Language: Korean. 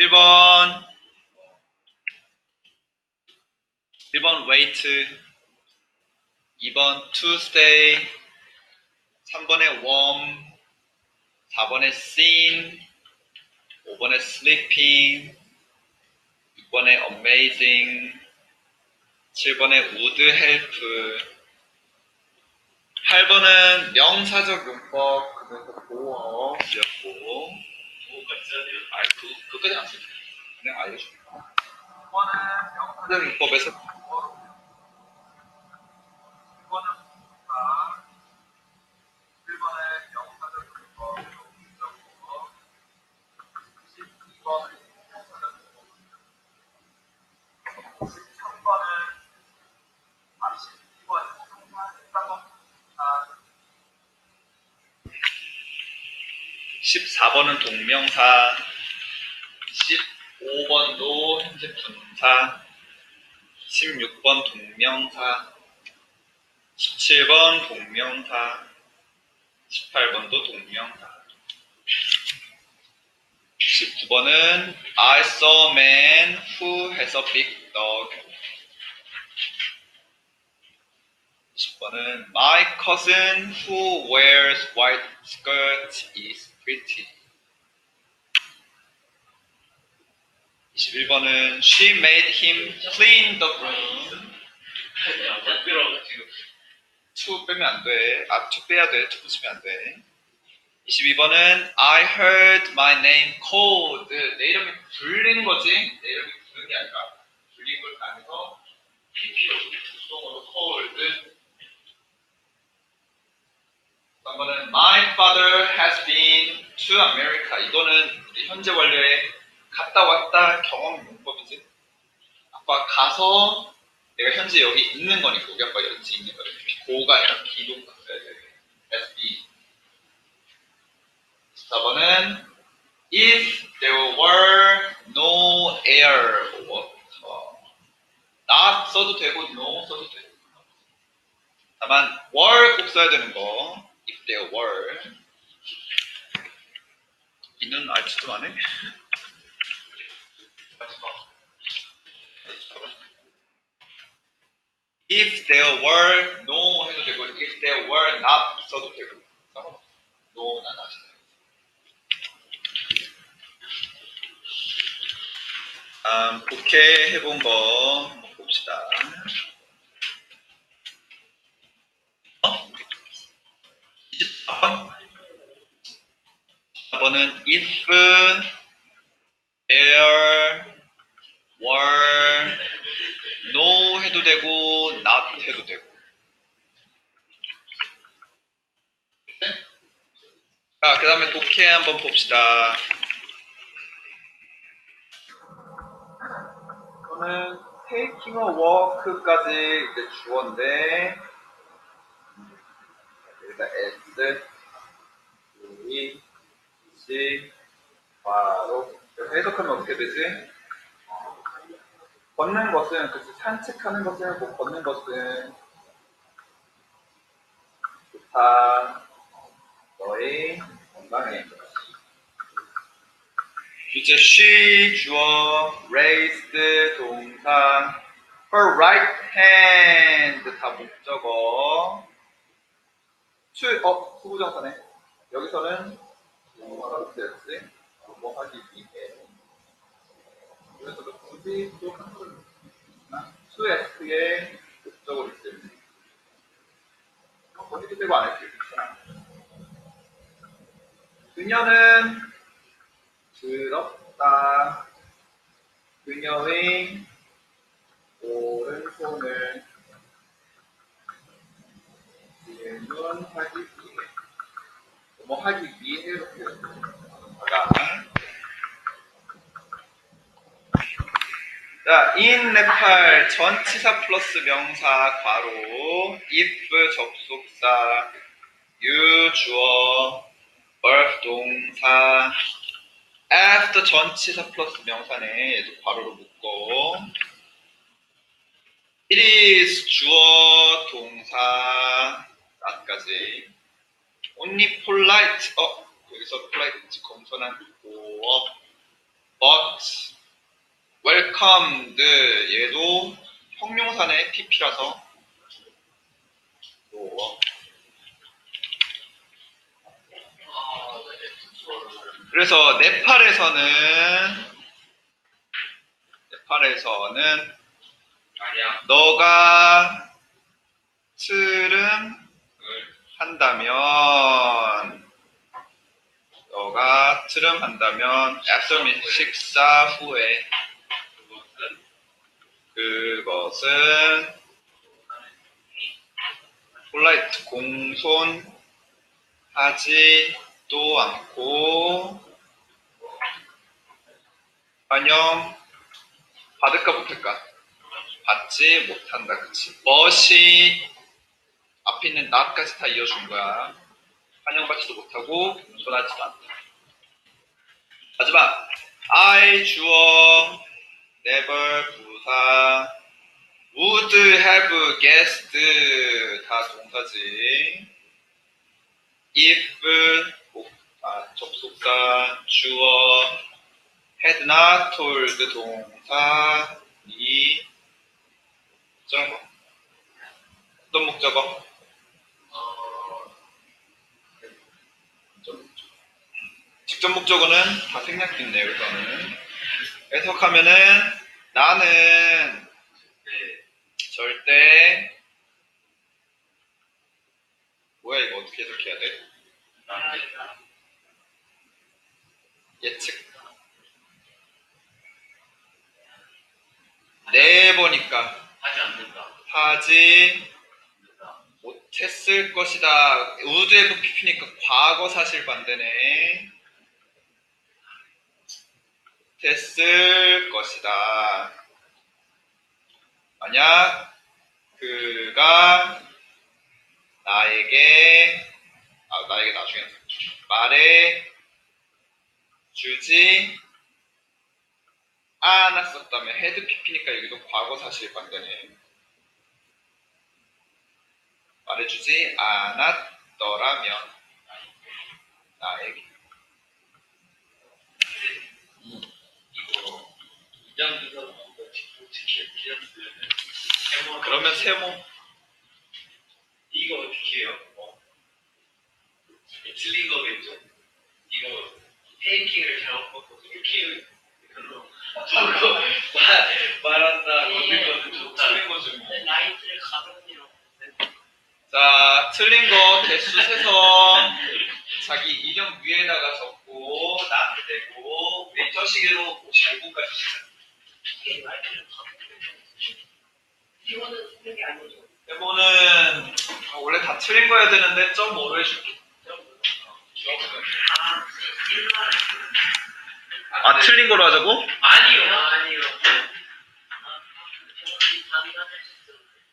1번 1번 wait 2번 to stay 3번에 warm 4번에 seen 5번에 sleeping 6번에 amazing 7번에 would help 8번은 명사적 용법 그래서 보어였고 뭐가 있어야 돼요? 아, 그, 그까지 안 돼. 그냥 알려줄까? 1번은 명사적 용법에서 보어 2번은 부사 1번은 명사적 용법 용법고 12번은 명사적 용법 13번은 아 12번은 형사적 14번은 동명사, 15번도 현재 분사, 16번 동명사, 17번 동명사, 18번도 동명사. 19번은 I saw a man who has a big dog. 10번은 My cousin who wears white skirt is pretty. 21번은 She made him clean the 지금 to 빼면 안 돼. 아, to 빼야 돼. to 붙이면 안 돼. 22번은 I heard my name called. 내 이름이 불린 거지. 내 이름이 부른 게 아니라 불린 걸 당해서 PP로 수동으로 called. 3번은 My father has been to America. 이거는 현재 완료의 갔다 왔다 경험 용법이지. 아빠 가서 내가 현재 여기 있는 거니까 우리 아빠 여기 있는 거니까 고가 아니라 비동 바꿔야 돼. has been. 14번은 if there were no air water. not 써도 되고 no 써도 되고. 다만 were 꼭 써야 되는 거. if there were. 이는 알지도 않네. If there were no 해도 되고 if there were not 써도 되고 상관없어. no 난 아시나요? 다음 국회 해본 거 봅시다. 어? 24번? 24번은 if there were no 해도 되고 not 해도 되고 자, 그 다음에 독해 한번 봅시다. 이거는 taking a walk까지 이제 주어인데 여기다 s 여기 시 바로 해석하면 어떻게 되지? 걷는 것은 그치 산책하는 것은 뭐 걷는 것은. 좋다. 너의 건강에. 이제 she 주어 raised 동사. Her right hand 다 목적어. 수, 어 수부정사네. 여기서는 뭐라고 쓰였지? 뭐 하기 위해. 그래서 굳이 또 한글 수 S의 목적으로 있으면 어떻게 되고 안 있잖아. 그녀는 들었다. 그녀의 오른손을 질문하기 위해 뭐 하기 위해 이렇게 하다. 자, in 네팔 전치사 플러스 명사 괄호 if 접속사 you 주어 birth 동사 after 전치사 플러스 명사네. 얘도 괄호로 묶고 it is 주어 동사 나까지. only polite 어 여기서 polite 검선한 고 welcomed 얘도 형용사네 pp라서 요. 그래서 네팔에서는 네팔에서는 아니야. 너가 트름 한다면 너가 트름 한다면 after 식사 후에 그것은 polite 공손하지도 않고 안녕 받을까 못할까? 받지 못한다 그치? 멋이 앞에 있는 not까지 다 이어준 거야. 환영받지도 못하고 공손하지도 않다. 마지막 I 주어 never 부사. Would have guessed 다 동사지. If 목- 아, 접속사 주어. Had not told 동사. 이. 목적어 어떤 목적어? 직접 목적어는 다 생략됐네요 여기서는 해석하면은 나는 네. 절대 뭐야 이거 어떻게 해석해야 돼? 예측 네 번이니까 하지 않는다. 하지. 못했을 것이다 우드에도 PP니까 과거 사실 반대네 못했을 것이다. 만약 그가 나에게 아 나에게 나중에 말해 주지 않았었다면 헤드 PP니까 여기도 과거 사실 반대네 말해주지 않았더라면 나에게 이거 이장기사 뭔가 직접 지었으면 세모 그러면 세모 이거 어떻게 해요? 어? 틀린 거겠죠? 이거 페이킹을 잘못 먹고 별로 말, 말한다 걷는 거는 좋다 틀린 거 좀. 라이트를 가볍게로 자 틀린 거 대수 세서 자기 인형 위에다가 적고 나한테 대고 왼쪽 시계로 55분까지 이게 라 이거는 세모는 원래 다 틀린 거야 되는데 점 5로 해줄게 아아 틀린 거로 하자고? 아니요